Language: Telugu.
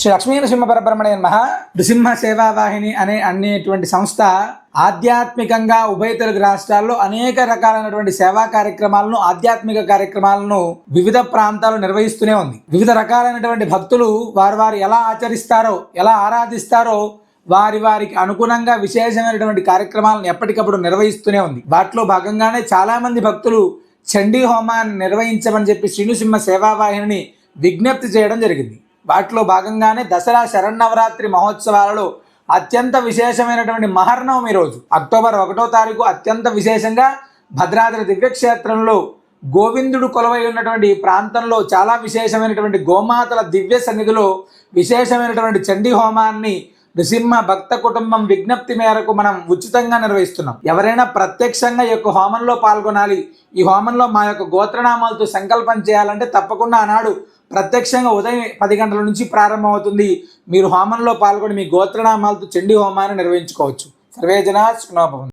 శ్రీ లక్ష్మీ నృసింహ పరబ్రహ్మణే నమ. నృసింహ సేవావాహిని అనే అనేటువంటి సంస్థ ఆధ్యాత్మికంగా ఉభయ తెలుగు రాష్ట్రాల్లో అనేక రకాలైనటువంటి సేవా కార్యక్రమాలను ఆధ్యాత్మిక కార్యక్రమాలను వివిధ ప్రాంతాలు నిర్వహిస్తూనే ఉంది. వివిధ రకాలైనటువంటి భక్తులు వారు వారు ఎలా ఆచరిస్తారో ఎలా ఆరాధిస్తారో వారి వారికి అనుగుణంగా విశేషమైనటువంటి కార్యక్రమాలను ఎప్పటికప్పుడు నిర్వహిస్తూనే ఉంది. వాటిలో భాగంగానే చాలా మంది భక్తులు చండీ హోమాన్ని నిర్వహించమని చెప్పి శ్రీనుసింహ సేవావాహిని విజ్ఞప్తి చేయడం జరిగింది. వాటిలో భాగంగానే దసరా శరన్నవరాత్రి మహోత్సవాలలో అత్యంత విశేషమైనటువంటి మహర్నవమి రోజు. అక్టోబర్ ఒకటో తారీఖు అత్యంత విశేషంగా భద్రాద్రి దివ్యక్షేత్రంలో గోవిందుడు కొలవై ఉన్నటువంటి ఈ ప్రాంతంలో చాలా విశేషమైనటువంటి గోమాతల దివ్య సన్నిధిలో విశేషమైనటువంటి చండీ హోమాన్ని నృసింహ భక్త కుటుంబం విజ్ఞప్తి మేరకు మనం ఉచితంగా నిర్వహిస్తున్నాం. ఎవరైనా ప్రత్యక్షంగా ఈ యొక్క హోమంలో పాల్గొనాలి ఈ హోమంలో మా యొక్క గోత్రనామాలతో సంకల్పం చేయాలంటే తప్పకుండా ఆనాడు ప్రత్యక్షంగా ఉదయం పది గంటల నుంచి ప్రారంభమవుతుంది. మీరు హోమంలో పాల్గొని మీ గోత్రనామాలతో చండీ హోమాన్ని నిర్వహించుకోవచ్చు. సర్వేజన సునాభవం